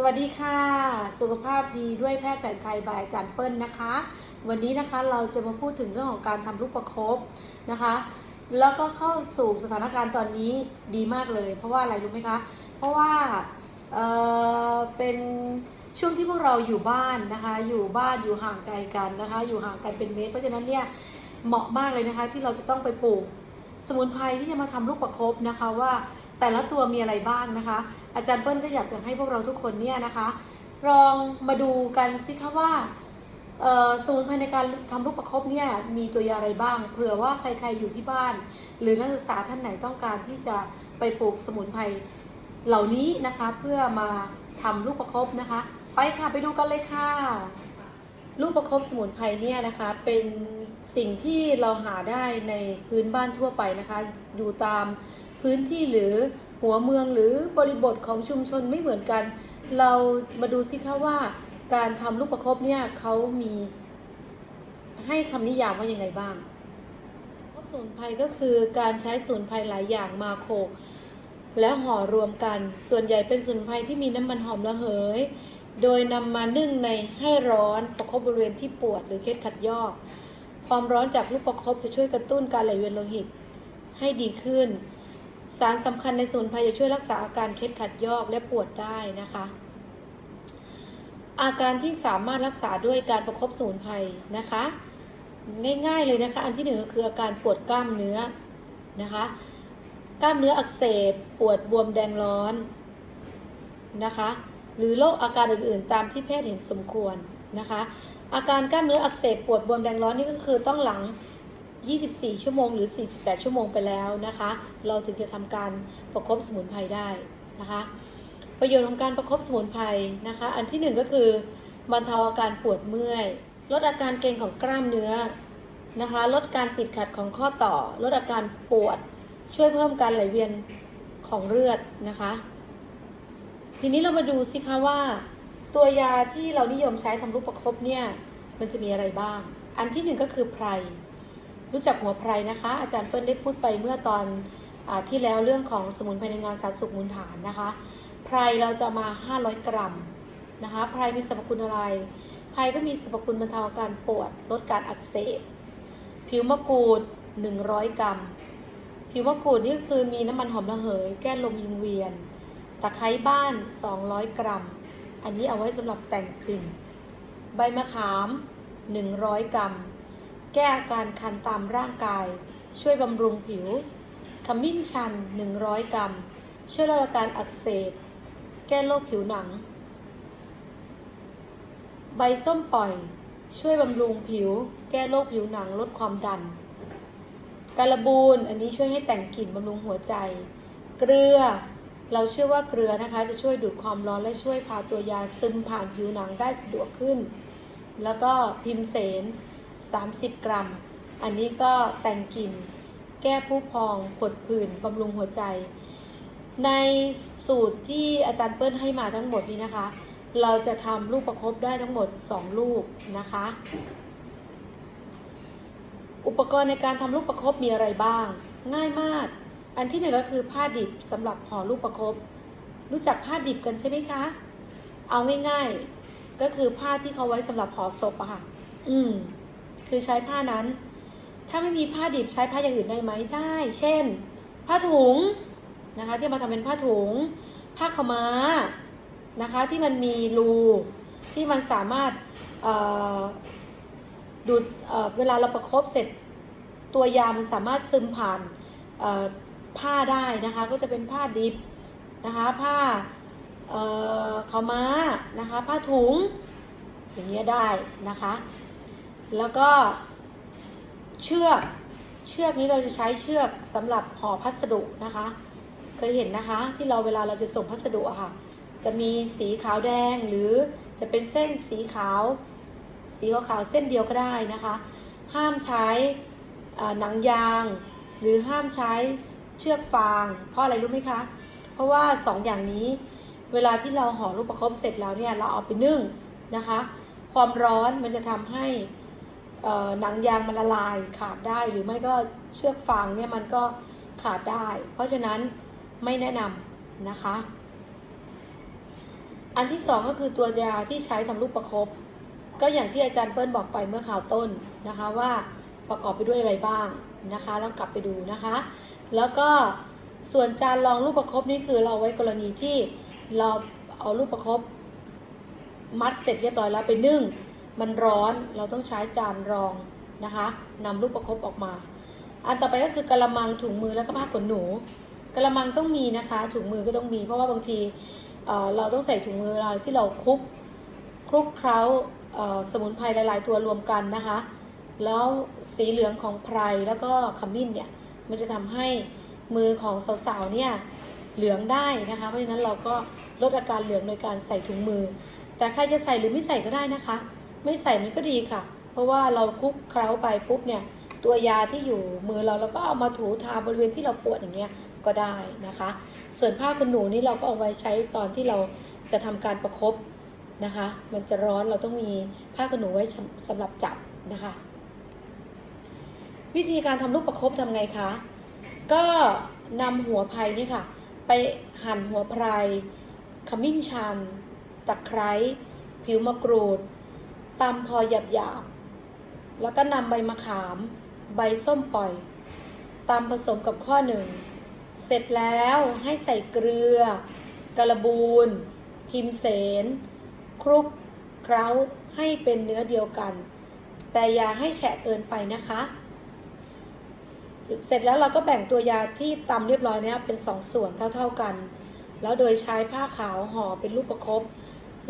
สวัสดีค่ะ สุขภาพดีด้วยแพทย์แผนไทยบายจารย์เปิ้ลนะคะ วันนี้นะคะเราจะมาพูดถึงเรื่องของการทำลูกประคบนะคะ แล้วก็เข้าสู่สถานการณ์ตอนนี้ดีมากเลย เพราะว่าอะไรรู้ไหมคะ เพราะว่าเอ่อเป็นช่วงที่พวกเราอยู่บ้านนะคะ อยู่บ้านอยู่ห่างไกลกันนะคะ อยู่ห่างกันเป็นเมตรเพราะฉะนั้นเนี่ยเหมาะมากเลยนะคะ ที่เราจะต้องไปปลูกสมุนไพรที่จะมาทำลูกประคบนะคะว่าแต่ละตัวมีอะไรบ้างนะคะ อาจารย์เปิ้ลก็อยากจะให้พวกเราทุกคนเนี่ยนะคะ ลองมาดูกันสิคะว่าสมุนไพรในการทำลูกประคบเนี่ยมีตัวยาอะไรบ้าง เผื่อว่าใครๆอยู่ที่บ้าน หรือนักศึกษาท่านไหนต้องการที่จะไปปลูกสมุนไพรเหล่านี้นะคะ เพื่อมาทำลูกประคบนะคะ ไปค่ะไปดูกันเลยค่ะ ลูกประคบสมุนไพรเนี่ยนะคะเป็นสิ่งที่เราหาได้ในพื้นบ้านทั่วไปนะคะ อยู่ตามพื้นที่หรือ หัวเมืองหรือบริบทของชุมชนไม่เหมือนกัน เรามาดูสิคะว่า การทำลูกประคบเนี่ยเขามีให้คำนิยามว่ายังไงบ้างสมุนไพรก็คือการใช้สมุนไพรหลายอย่างมาโขกและห่อรวมกัน ส่วนใหญ่เป็นสมุนไพรที่มีน้ำมันหอมระเหย โดยนำมานึ่งในให้ร้อนประคบบริเวณที่ปวดหรือเคล็ดขัดยอก ความร้อนจากลูกประคบจะช่วยกระตุ้นการไหลเวียนโลหิตให้ดีขึ้น สารสำคัญในสมุนไพรจะช่วยรักษาอาการเคล็ดขัดยอกและปวดได้นะคะ อาการที่สามารถรักษาด้วยการประคบสมุนไพรนะคะ ง่ายๆเลยนะคะ อันที่หนึ่งก็คืออาการปวดกล้ามเนื้อนะคะ กล้ามเนื้ออักเสบปวดบวมแดงร้อนนะคะ หรือโรคอาการอื่นๆ ตามที่แพทย์เห็นสมควรนะคะ อาการกล้ามเนื้ออักเสบปวดบวมแดงร้อนนี่ก็คือต้องหลัง 24 ชั่วโมงหรือ 48 ชั่วโมงไปแล้วนะคะ เราถึงจะทำการประคบสมุนไพรได้นะคะ ประโยชน์ของการประคบสมุนไพรนะคะ อันที่หนึ่งก็คือบรรเทาอาการปวดเมื่อย ลดอาการเกร็งของกล้ามเนื้อนะคะ ลดการติดขัดของข้อต่อ ลดอาการปวด ช่วยเพิ่มการไหลเวียนของเลือดนะคะ ทีนี้เรามาดูสิคะว่า ตัวยาที่เรานิยมใช้ทำรูปประคบเนี่ยมันจะมีอะไรบ้าง อันที่หนึ่งก็คือไพร รู้จักหัวไพรนะคะ อาจารย์เปิ้ลได้พูดไปเมื่อตอนอที่แล้วเรื่องของสมุนไพรในงานสารสุขมูลฐานนะคะไพรเราจะมา 500 กรัมนะคะไพรมีสรรพคุณอะไรไพรก็มีสรรพคุณบรรเทาอาการปวดลดการอักเสบผิวมะกรูด 100 กรัม ผิวมะกรูดนี่ก็คือมีน้ำมันหอมระเหย แก้ลมยิงเวียน ตะไคร้บ้าน 200 กรัม อันนี้เอาไว้สำหรับแต่งกลิ่น ใบมะขาม 100 กรัม ก้อาการคันตามร่างกาย ช่วยบำรุงผิว ขมิ้นชัน 100 กรัม ช่วยลดอาการอักเสบ แก้โรคผิวหนัง ใบส้มปล่อย ช่วยบำรุงผิว แก้โรคผิวหนังลดความดันการบูนอันนี้ช่วยให้แต่งกลิ่นบำรุงหัวใจ เกลือ เราเชื่อว่าเกลือนะคะ จะช่วยดูดความร้อนและช่วยพาตัวยาซึมผ่านผิวหนังได้สะดวกขึ้น แล้วก็พิมเสน 30 กรัม อันนี้ก็แต่งกลิ่นแก้ผู้พองผดผื่นบำรุงหัวใจ ในสูตรที่อาจารย์เปิ้ลให้มาทั้งหมดนี้นะคะ เราจะทำลูกประคบได้ทั้งหมด 2 ลูกนะคะ อุปกรณ์ในการทำลูกประคบมีอะไรบ้าง ง่ายมาก อันที่หนึ่งก็คือผ้าดิบสำหรับห่อลูกประคบรู้จักผ้าดิบกันใช่ไหมคะ เอาง่ายๆ ก็คือผ้าที่เขาไว้สำหรับห่อศพอะค่ะ อืม คือใช้ผ้านั้น ถ้าไม่มีผ้าดิบใช้ผ้าอย่างอื่นได้ไหมได้ เช่น ผ้าถุงนะคะที่มาทำเป็นผ้าถุง ผ้าขาม้านะคะที่มันมีรูที่มันสามารถดูดเเวลาเราประคบเสร็จตัวยามันสามารถซึมผ่านผ้าได้นะคะก็จะเป็นผ้าดิบนะคะผ้าขาวม้านะคะผ้าถุงอย่างเงี้ยได้นะคะ แล้วก็เชือก เชือกนี้เราจะใช้เชือกสำหรับห่อพัสดุนะคะ เคยเห็นนะคะที่เราเวลาเราจะส่งพัสดุอะค่ะ จะมีสีขาวแดงหรือจะเป็นเส้นสีขาว สีขาวๆเส้นเดียวก็ได้นะคะ ห้ามใช้หนังยาง หรือห้ามใช้เชือกฟาง เพราะอะไรรู้ไหมคะ เพราะว่าสองอย่างนี้เวลาที่เราห่อลูกประคบเสร็จแล้วเนี่ยเราเอาไปนึ่งนะคะ ความร้อนมันจะทำให้ หนังยางมันละลายขาดได้หรือไม่ก็เชือกฟางเนี่ยมันก็ขาดได้ เพราะฉะนั้นไม่แนะนำนะคะ อันที่สองก็คือตัวยาที่ใช้ทำลูกประคบก็อย่างที่อาจารย์เปิ้ลบอกไปเมื่อข่าวต้นนะคะว่าประกอบไปด้วยอะไรบ้างนะคะลองกลับไปดูนะคะ แล้วก็ส่วนจานรองลูกประคบนี่คือเราไว้กรณีที่เราเอาลูกประคบมัดเสร็จเรียบร้อยแล้วไปนึ่ง มันร้อนเราต้องใช้จานรองนะคะนำลูกประคบออกมา อันต่อไปก็คือกระมังถุงมือแล้วก็ผ้าขนหนูกระมังต้องมีนะคะ ถุงมือก็ต้องมี เพราะว่าบางทีเเราต้องใส่ถุงมือเวลาที่เราคลุกคลุกเคล้าสมุนไพรหลายๆ ตัวรวมกันนะคะ แล้วสีเหลืองของไพรแล้วก็ขมิ้นเนี่ยมันจะทำให้มือของสาวๆเนี่ยเหลืองได้นะคะ เพราะฉะนั้นเราก็ลดอาการเหลืองโดยการใส่ถุงมือ แต่ใครจะใส่หรือไม่ใส่ก็ได้นะคะ ไม่ใส่มันก็ดีค่ะ เพราะว่าเราคลุกเคล้าไปปุ๊บเนี่ย ตัวยาที่อยู่มือเราแล้วก็เอามาถูทาบริเวณที่เราปวดอย่างเงี้ยก็ได้นะคะ ส่วนผ้าขนหนูนี่เราก็เอาไว้ใช้ตอนที่เราจะทำการประครบนะคะ มันจะร้อนเราต้องมีผ้าขนหนูไว้สำสำหรับจับนะคะ วิธีการทำลูกประครบทำไงคะ ก็นำหัวไผ่นี่ค่ะ ไปหั่นหัวไพรขมิ้นชัน ตะไคร้ผิวมะกรูด ตำพอหยาบๆแล้วก็นำใบมะขาม ใบส้มปล่อยตำผสมกับข้อหนึ่ง เสร็จแล้วให้ใส่เกลือ กระบูน พิมเสน คลุกเคล้าให้เป็นเนื้อเดียวกัน แต่อย่าให้แฉะเกินไปนะคะ เสร็จแล้วเราก็แบ่งตัวยาที่ตำเรียบร้อยเนี้ยเป็นสองส่วนเท่าๆกัน แล้วโดยใช้ผ้าขาวห่อเป็นลูกประคบ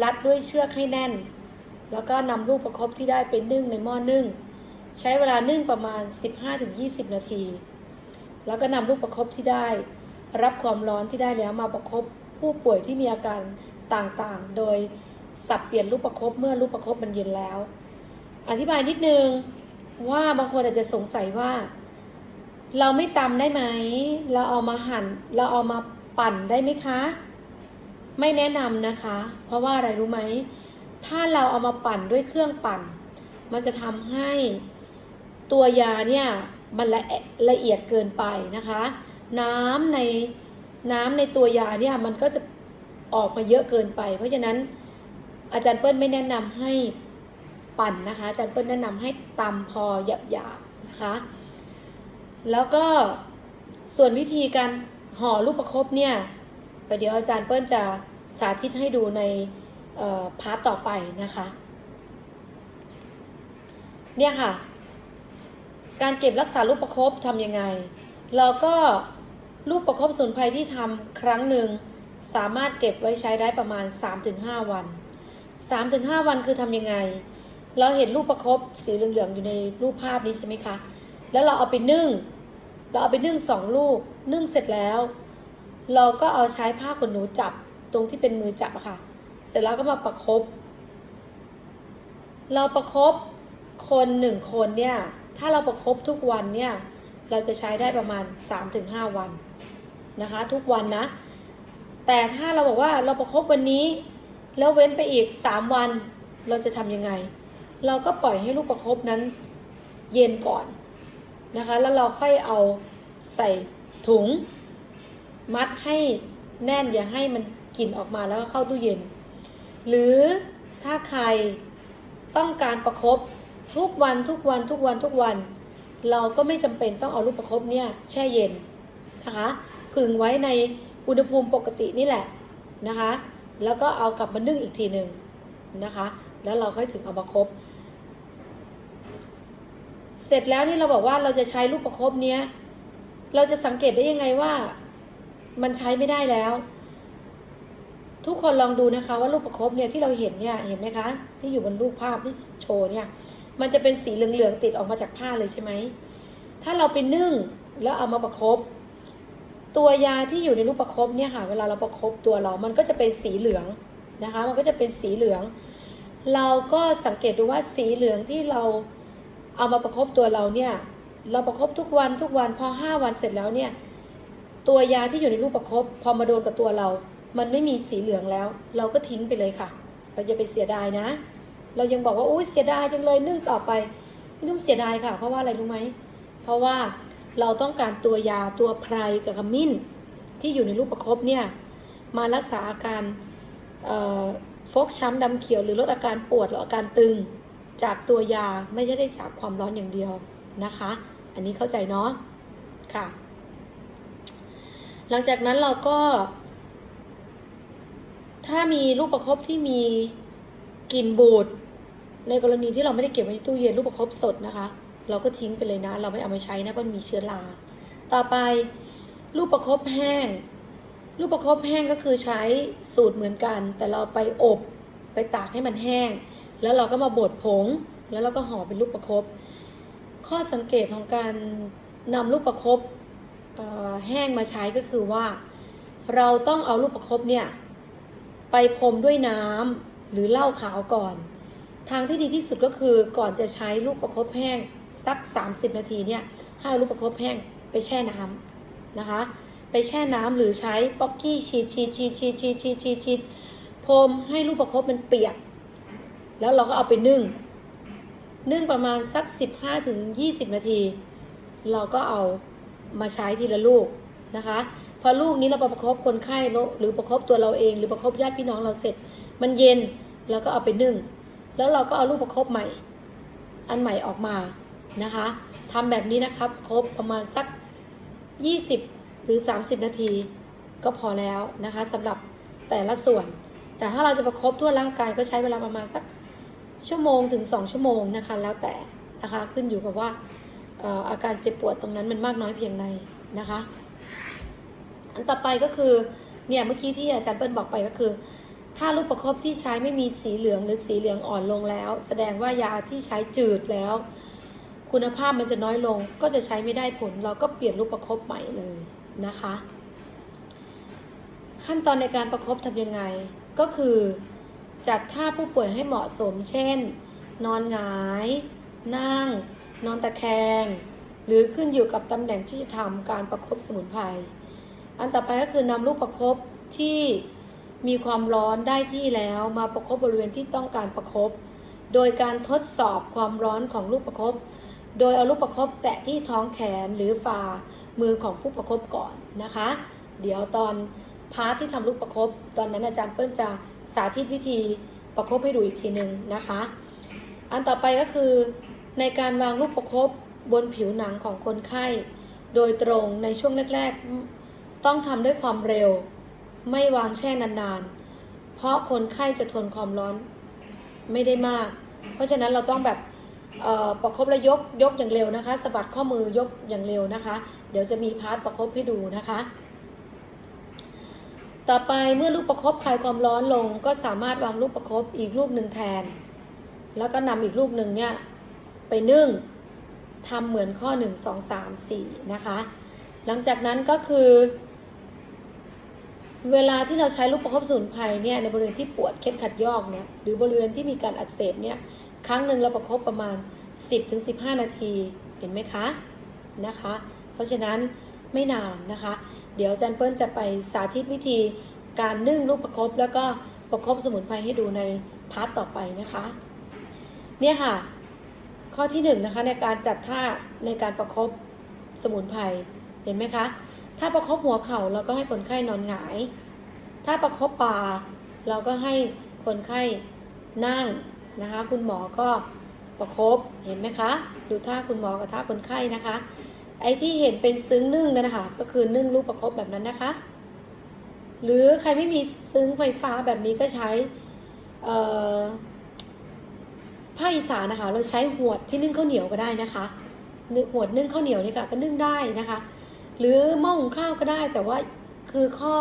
รัดด้วยเชือกให้แน่น แล้วก็นำลูกประคบที่ได้ไปนึ่งในหม้อนึ่ง ใช้เวลานึ่งประมาณ 15-20 นาที แล้วก็นำลูกประคบที่ได้ รับความร้อนที่ได้แล้วมาประคบผู้ป่วยที่มีอาการต่างๆ โดยสับเปลี่ยนลูกประคบเมื่อลูกประคบมันเย็นแล้ว อธิบายนิดนึงว่าบางคนอาจจะสงสัยว่า เราไม่ตำได้ไหม เราเอามาหั่น เราเอามาปั่นได้ไหมคะ ไม่แนะนำนะคะ เพราะว่าอะไรรู้ไหม ถ้าเราเอามาปั่นด้วยเครื่องปั่น มันจะทำให้ตัวยาเนี่ยมันละเอละเอียดเกินไปนะคะ น้ำในน้ำในตัวยาเนี่ยมันก็จะออกมาเยอะเกินไป เพราะฉะนั้นอาจารย์เปิ้ลไม่แนะนำให้ปั่นนะคะ อาจารย์เปิ้ลแนะนำให้ตำพอหยาบๆนะคะ แล้วก็ส่วนวิธีการห่อลูกประคบเนี่ยประเดี๋ยวอาจารย์เปิ้ลจะสาธิตให้ดูใน พาร์ทต่อไปนะคะ เนี่ยค่ะ การเก็บรักษาลูกประคบทำยังไง เราก็ลูกประคบสมุนไพรที่ทำครั้งหนึ่งสามารถเก็บไว้ใช้ได้ประมาณ 3-5 วัน 3-5 วันคือทำยังไง เราเห็นลูกประคบสีเหลืองๆอยู่ในรูปภาพนี้ใช่ไหมคะ แล้วเราเอาไปนึ่ง เราเอาไปนึ่งสองลูก นึ่งเสร็จแล้ว เราก็เอาใช้ผ้าขนหนูจับตรงที่เป็นมือจับอะค่ะ เสร็จแล้วก็มาประคบเราประคบคนหนึ่งคนเนี่ย ถ้าเราประคบทุกวันเนี่ย เราจะใช้ได้ประมาณ 3-5 วันนะคะ ทุกวันนะ แต่ถ้าเราบอกว่าเราประคบวันนี้ แล้วเว้นไปอีก 3 วัน เราจะทำยังไง เราก็ปล่อยให้ลูกประคบนั้นเย็นก่อนนะคะ แล้วเราค่อยเอาใส่ถุง มัดให้แน่นอย่าให้มันกลิ่นออกมาแล้วก็เข้าตู้เย็น หรือถ้าใครต้องการประครบทุกวันทุกวันทุกวันทุกวัน เราก็ไม่จำเป็นต้องเอาลูกประครบเนี่ยแช่เย็นนะคะ ผึ่งไว้ในอุณหภูมิปกตินี่แหละนะคะ แล้วก็เอากลับมานึ่งอีกทีหนึ่งนะคะ แล้วเราค่อยถึงเอามาครบเสร็จแล้วนี่เราบอกว่าเราจะใช้ลูกประครบเนี้ย เราจะสังเกตได้ยังไงว่า มันใช้ไม่ได้แล้ว ทุกคนลองดูนะคะว่าลูกประคบเนี่ยที่เราเห็นเนี่ยเห็นไหมคะ ที่อยู่บนรูปภาพที่โชว์เนี่ยมันจะเป็นสีเหลืองๆติดออกมาจากผ้าเลยใช่ไหมถ้าเราไปนึ่งแล้วเอามาประคบตัวยาที่อยู่ในลูกประคบเนี่ยค่ะ เวลาเราประคบตัวเรา มันก็จะเป็นสีเหลืองนะคะ มันก็จะเป็นสีเหลือง เราก็สังเกตดูว่าสีเหลืองที่เราเอามาประคบตัวเราเนี่ย เราประคบทุกวันทุกวันพอห้าวันเสร็จแล้วเนี่ย ตัวยาที่อยู่ในลูกประคบพอมาโดนกับตัวเรา มันไม่มีสีเหลืองแล้ว เราก็ทิ้งไปเลยค่ะ เราจะไปเสียดายนะ เรายังบอกว่าโอ้ยเสียดายจังเลยนึ่งต่อไป ไม่ต้องเสียดายค่ะ เพราะว่าอะไรรู้ไหม เพราะว่าเราต้องการตัวยาตัวไพรกับขมิ้น ที่อยู่ในลูกประคบเนี่ยมารักษาอาการฟกช้ำดำเขียวหรือลดอาการปวดหรืออาการตึง จากตัวยาไม่ใช่ได้จากความร้อนอย่างเดียวนะคะ อันนี้เข้าใจเนาะค่ะ หลังจากนั้นเราก็ ถ้ามีลูกประคบที่มีกลิ่นบูดในกรณีที่เราไม่ได้เก็บไว้ในตู้เย็นลูกประคบสดนะคะ เราก็ทิ้งไปเลยนะ เราไม่เอามาใช้นะเพราะมันมีเชื้อราต่อไปลูกประคบแห้ง ลูกประคบแห้งก็คือใช้สูตรเหมือนกัน แต่เราไปอบไปตากให้มันแห้ง แล้วเราก็มาบดผง แล้วเราก็ห่อเป็นลูกประคบข้อสังเกตของการนำลูกประคบแห้งมาใช้ก็คือว่า เราต้องเอาลูกประคบเนี่ย ไปพรมด้วยน้ำหรือเหล้าขาวก่อน ทางที่ดีที่สุดก็คือก่อนจะใช้ลูกประคบแห้งสัก 30 นาทีเนี่ยให้ลูกประคบแห้งไปแช่น้ำนะคะ ไปแช่น้ำหรือใช้ป๊อกกี้ฉีดฉีดฉีดฉีดฉีดฉีดฉีดฉีดพรมให้ลูกประคบมันเปียก แล้วเราก็เอาไปนึ่ง นึ่งประมาณสัก 15ถึง20 นาที เราก็เอามาใช้ทีละลูกนะคะ พอลูกนี้เราประคบคนไข้หรือประคบตัวเราเอง หรือประคบญาติพี่น้องเราเสร็จ มันเย็นเราก็เอาไปนึ่ง แล้วเราก็เอาลูกประคบใหม่ อันใหม่ออกมานะคะทำแบบนี้นะครับครบประมาณสัก 20 หรือ 30 นาที ก็พอแล้วนะคะสำหรับแต่ละส่วน แต่ถ้าเราจะประคบทั่วร่างกายก็ใช้เวลาประมาณสักชั่วโมงถึง 2 ชั่วโมงนะคะ แล้วแต่นะคะขึ้นอยู่กับว่าเอ่ออาการเจ็บปวดตรงนั้นมันมากน้อยเพียงใดนะคะ อันต่อไปก็คือเนี่ยเมื่อกี้ที่อาจารย์เปิ้ลบอกไปก็คือ ถ้าลูกประคบที่ใช้ไม่มีสีเหลืองหรือสีเหลืองอ่อนลงแล้ว แสดงว่ายาที่ใช้จืดแล้ว คุณภาพมันจะน้อยลงก็จะใช้ไม่ได้ผล เราก็เปลี่ยนลูกประคบใหม่เลยนะคะ ขั้นตอนในการประคบทำยังไงก็คือจัดท่าผู้ป่วยให้เหมาะสม เช่น นอนหงาย นั่ง นอนตะแคง หรือขึ้นอยู่กับตำแหน่งที่จะทำการประคบสมุนไพร อันต่อไปก็คือนำลูกประคบที่มีความร้อนได้ที่แล้วมาประคบบริเวณที่ต้องการประคบโดยการทดสอบความร้อนของลูกประคบโดยเอาลูกประคบแตะที่ท้องแขนหรือฝ่ามือของผู้ประคบก่อนนะคะ เดี๋ยวตอนพาร์ทที่ทำลูกประคบตอนนั้นอาจารย์เปิ้ลจะสาธิตวิธีประคบให้ดูอีกทีหนึ่งนะคะ อันต่อไปก็คือ ในการวางลูกประคบบนผิวหนังของคนไข้ โดยตรงในช่วงแรก ๆ ต้องทำด้วยความเร็ว ไม่วางแช่นานๆ เพราะคนไข้จะทนความร้อนไม่ได้มาก เพราะฉะนั้นเราต้องแบบประคบแล้วยกยกอย่างเร็วนะคะสะบัดข้อมือยกอย่างเร็วนะคะ เดี๋ยวจะมีพาร์ทประคบให้ดูนะคะ ต่อไปเมื่อลูกประคบคลายความร้อนลง ก็สามารถวางลูกประคบอีกลูกหนึ่งแทน แล้วก็นำอีกลูกหนึ่งเนี่ยไปนึ่งทำเหมือนข้อ 1 2 3 4 นะคะ หลังจากนั้นก็คือ เวลาที่เราใช้ลูกประคบสมุนไพรเนี่ยในบริเวณที่ปวดเคล็ดขัดยอกเนี่ยหรือบริเวณที่มีการอักเสบเนี่ยครั้งหนึ่งเราประคบประมาณ 10-15 นาทีเห็นไหมคะนะคะ เพราะฉะนั้นไม่นานนะคะ เดี๋ยวอาจารย์เปิ้ลจะไปสาธิตวิธีการนึ่งลูกประคบแล้วก็ประคบสมุนไพรให้ดูในพาร์ทต่อไปนะคะ เนี่ยค่ะ ข้อที่หนึ่งนะคะในการจัดท่าในการประคบสมุนไพรเห็นไหมคะ ถ้าประคบหัวเข่าเราก็ให้คนไข้นอนหงาย ถ้าประคบบ่าเราก็ให้คนไข้นั่งนะคะ คุณหมอก็ประคบเห็นไหมคะ ดูท่าคุณหมอกับท่าคนไข้นะคะ ไอ้ที่เห็นเป็นซึ้งนึ่งนั่นนะคะ ก็คือนึ่งลูกประคบแบบนั้นนะคะ หรือใครไม่มีซึ้งไฟฟ้าแบบนี้ก็ใช้เอ่อภาคอีสานนะคะ เราใช้หวดที่นึ่งข้าวเหนียวก็ได้นะคะหวดนึ่งข้าวเหนียวนี่ค่ะก็นึ่งได้นะคะ หรือหม้อหุงข้าวก็ได้ แต่ว่าคือข้อ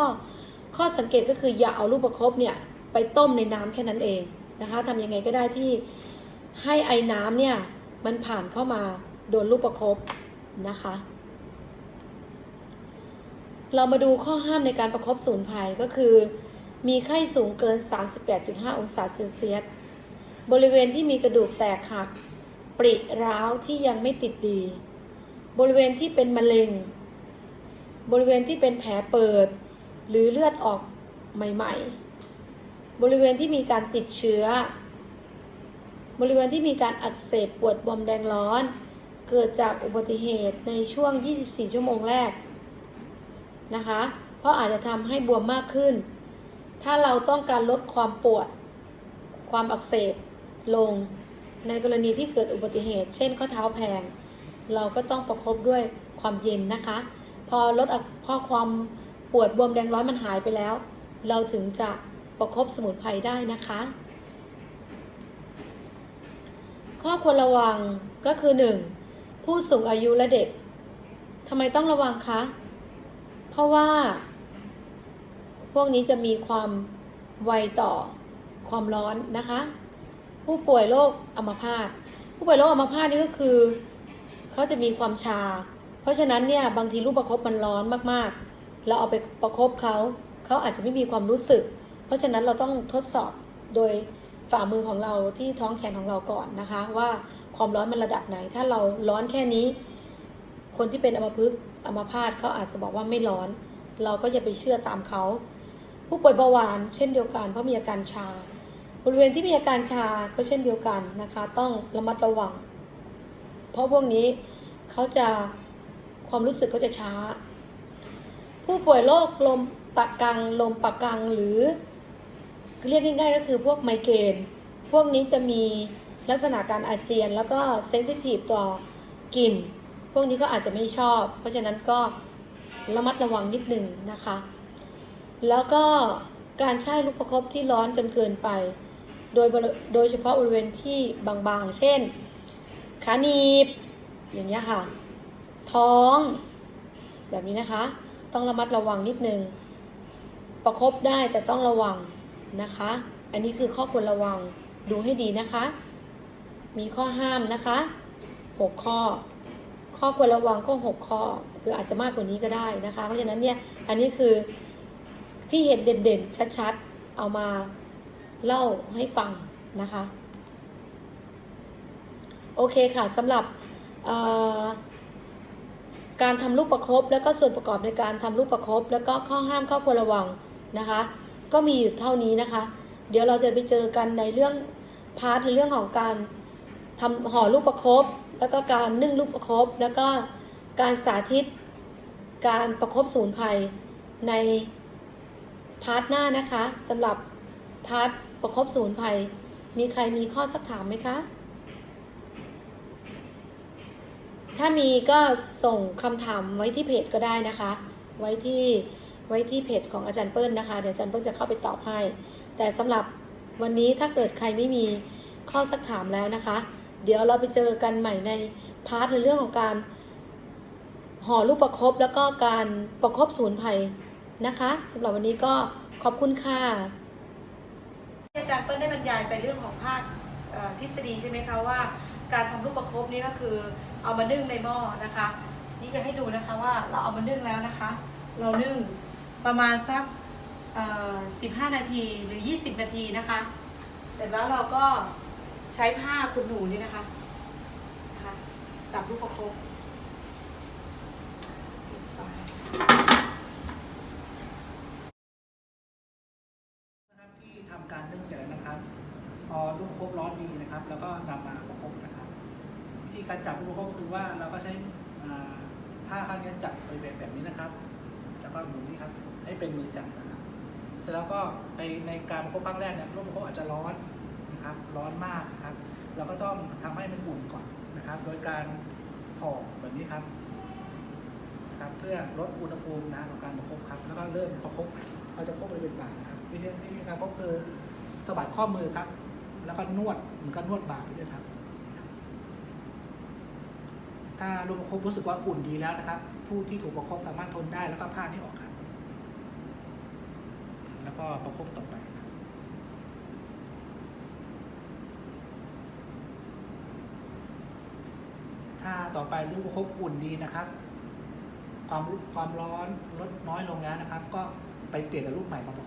ข้อสังเกตก็คืออย่าเอาลูกประคบเนี่ยไปต้มในน้ำแค่นั้นเองนะคะทำยังไงก็ได้ที่ให้ไอ้น้ำเนี่ยมันผ่านเข้ามาโดนลูกประคบนะคะ เรามาดูข้อห้ามในการประคบสมุนไพรก็คือ มีไข้สูงเกิน 38.5 องศาเซลเซียสบริเวณที่มีกระดูกแตกหัก ปริร้าวที่ยังไม่ติดดี บริเวณที่เป็นมะเร็ง บริเวณที่เป็นแผลเปิด หรือเลือดออกใหม่ ๆ บริเวณที่มีการติดเชื้อ บริเวณที่มีการอักเสบปวดบวมแดงร้อน เกิดจากอุบัติเหตุในช่วง 24 ชั่วโมงแรกนะคะ เพราะอาจจะทำให้บวมมากขึ้น ถ้าเราต้องการลดความปวด ความอักเสบลงในกรณีที่เกิดอุบัติเหตุ เช่นข้อเท้าแพงเราก็ต้องประคบด้วยความเย็นนะคะ พอลดพอความปวดบวมแดงร้อนมันหายไปแล้ว เราถึงจะประคบสมุนไพรได้นะคะ ข้อควรระวังก็คือ 1. ผู้สูงอายุและเด็กทำไมต้องระวังคะ เพราะว่า พวกนี้จะมีความไวต่อความร้อนนะคะ ผู้ป่วยโรคอัมพาตผู้ป่วยโรคอัมพาตนี่ก็คือ เขาจะมีความชา ราะฉะนั้นเนี่ยบางทีลูกประคบมันร้อนมากๆ เราเอาไปประคบเขาเขาอาจจะไม่มีความรู้สึก เพราะฉะนั้นเราต้องทดสอบโดยฝ่ามือของเราที่ท้องแขนของเราก่อนนะคะ ว่าความร้อนมันระดับไหน ถ้าเราร้อนแค่นี้ คนที่เป็นอัมพฤกษ์อัมพาตเขาอาจจะบอกว่าไม่ร้อน เราก็อย่าไปเชื่อตามเขาผู้ป่วยเบาหวานเช่นเดียวกันเพราะมีอาการชา บริเวณที่มีอาการชาก็เช่นเดียวกันนะคะ ต้องระมัดระวัง เพราะพวกนี้เขาจะ ความรู้สึกเขาจะช้า ผู้ป่วยโรคลมตะกังลมปากกังหรือ เรียกง่ายๆก็คือพวกไมเกรนพวกนี้จะมีลักษณะการอาเจียน แล้วก็เซนซิทีฟต่อกลิ่นพวกนี้ก็อาจจะไม่ชอบ เพราะฉะนั้นก็ระมัดระวังนิดหนึ่งนะคะ แล้วก็การใช้ลูกประคบที่ร้อนจนเกินไป โดยโดยเฉพาะบริเวณที่บางๆ เช่น ขาหนีบ อย่างเงี้ยค่ะ ท้อง แบบนี้นะคะ ต้องระมัดระวังนิดนึง ประคบได้แต่ต้องระวังนะคะ อันนี้คือข้อควรระวังดูให้ดีนะคะ มีข้อห้ามนะคะหกข้อ ข้อควรระวังก็หกข้อ คืออาจจะมากกว่านี้ก็ได้นะคะ เพราะฉะนั้นเนี่ย อันนี้คือที่เห็นเด่นๆ ชัดๆ เอามาเล่าให้ฟังนะคะ โอเคค่ะสำหรับ การทำลูกประคบแล้วก็ส่วนประกอบในการทำลูกประคบแล้วก็ข้อห้ามข้อควรระวังนะคะ ก็มีอยู่เท่านี้นะคะ เดี๋ยวเราจะไปเจอกันในเรื่องพาร์ทในเรื่องของการทำห่อลูกประคบแล้วก็การนึ่งลูกประคบแล้วก็การสาธิต การประคบสูนไพรในพาร์ทหน้านะคะสำหรับพาร์ทประคบสูนไพรมีใครมีข้อสักถามไหมคะ ถ้ามีก็ส่งคำถามไว้ที่เพจก็ได้นะคะ ไว้ที่ไว้ที่เพจของอาจารย์เปิ้ลนะคะ เดี๋ยวอาจารย์เปิ้ลจะเข้าไปตอบให้ แต่สำหรับวันนี้ถ้าเกิดใครไม่มีข้อสักถามแล้วนะคะ เดี๋ยวเราไปเจอกันใหม่ในพาร์ทในเรื่องของการห่อลูกประคบแล้วก็การประคบสูนไพรนะคะสำหรับวันนี้ก็ขอบคุณค่ะอาจารย์เปิ้ลได้บรรยายไปเรื่องของภาคทฤษฎีใช่ไหมคะว่า การทำลูกประคบนี่ก็คือ เอามานึ่งในหม้อนะคะ นี่จะให้ดูนะคะว่าเราเอามานึ่งแล้วนะคะ เรานึ่งประมาณสักเอ่อ15นาทีหรือ 20 นาทีนะคะ เสร็จแล้วเราก็ใช้ผ้าคุณหนูนี่นะคะนะคะ จับลูกประคบปิดไฟนะครับที่ทำการนึ่งเสร็จแล้วนะครับ พอลูกประคบร้อนดีนะครับ แล้วก็นำมาประคบนะครับ วิธีการจับลูกประคก็คือว่าเราก็ใช้ผ้าข้างนี้จับบริเวณแบบนี้นะครับ แล้วก็หมุนนี่ครับ ให้เป็นมือจับนะครับเสร็จแล้วก็ในในการประคบครั้งแรกเนี่ยลูกประคบอาจจะร้อนนะครับ ร้อนมากนะครับ เราก็ต้องทำให้มันอุ่นก่อนนะครับ โดยการห่อแบบนี้ครับนะครับ เพื่อลดอุณหภูมินะของการประคบครับ แล้วก็เริ่มประคบเราจะประคบบริเวณบ่าครับวิธีการประคบคือสะบัดข้อมือครับ แล้วก็นวดเหมือนกับนวดบ่าไปด้วยครับ ถ้าลูกประคบรู้สึกว่าอุ่นดีแล้วนะครับ ผู้ที่ถูกประคบสามารถทนได้แล้วก็ผ้านี่ออกครับ แล้วก็ประคบต่อไปถ้าต่อไปลูกประคบอุ่นดีนะครับ ความความร้อนลดน้อยลงแล้วนะครับ ก็ไปเปลี่ยนกับลูกใหม่มาประคบ